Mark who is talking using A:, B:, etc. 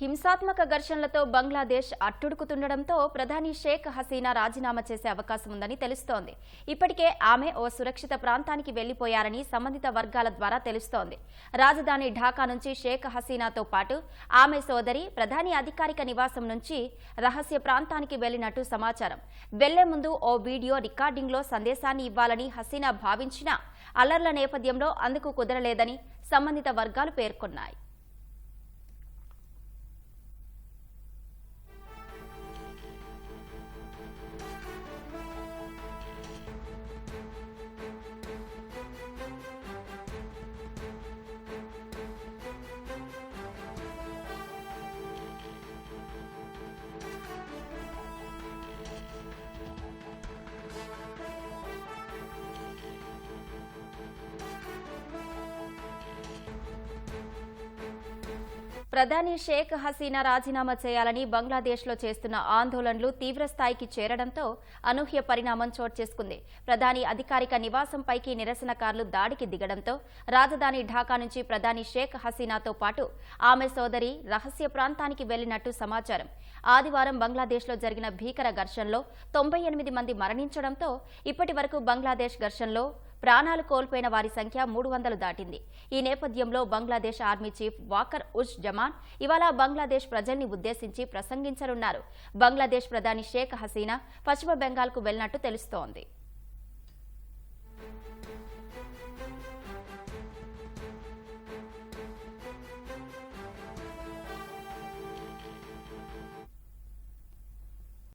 A: హింసాత్మక ఘర్షణలతో బంగ్లాదేశ్ అట్టుడుకుతుండటంతో ప్రధాని షేక్ హసీనా రాజీనామా చేసే అవకాశం ఉందని తెలుస్తోంది. ఇప్పటికే ఆమె ఓ సురక్షిత ప్రాంతానికి వెళ్ళిపోయారని సంబంధిత వర్గాల ద్వారా తెలుస్తోంది. రాజధాని ఢాకా నుంచి షేక్ హసీనాతో పాటు ఆమె సోదరి ప్రధాని అధికారిక నివాసం నుంచి రహస్య ప్రాంతానికి వెళ్ళినట్టు సమాచారం. వెళ్ళే ముందు ఓ వీడియో రికార్డింగ్లో సందేశాన్ని ఇవ్వాలని హసీనా భావించినా అల్లర్ల నేపథ్యంలో అందుకు కుదరలేదని సంబంధిత వర్గాలు పేర్కొన్నాయి. ప్రధాని షేక్ హసీనా రాజీనామా చేయాలని బంగ్లాదేశ్లో చేస్తున్న ఆందోళనలు తీవ్రస్థాయికి చేరడంతో అనూహ్య పరిణామం చోటు చేసుకుంది. ప్రధాని అధికారిక నివాసంపైకి నిరసనకారులు దాడికి దిగడంతో రాజధాని ఢాకా నుంచి ప్రధాని షేక్ హసీనాతో పాటు ఆమె సోదరి రహస్య ప్రాంతానికి వెళ్ళినట్టు సమాచారం. ఆదివారం బంగ్లాదేశ్లో జరిగిన భీకర ఘర్షణలో తొంభై ఎనిమిది మంది మరణించడంతో ఇప్పటి వరకు బంగ్లాదేశ్ ఘర్షణలో ప్రాణాలు కోల్పోయిన వారి సంఖ్య మూడు వందలు దాటింది. ఈ నేపథ్యంలో బంగ్లాదేశ్ ఆర్మీ చీఫ్ వాకర్ ఉజ్ జమాన్ ఇవాళ బంగ్లాదేశ్ ప్రజల్ని ఉద్దేశించి ప్రసంగించనున్నారు. బంగ్లాదేశ్ ప్రధాని షేక్ హసీనా పశ్చిమ బెంగాల్కు వెళ్ళినట్టు తెలుస్తోంది.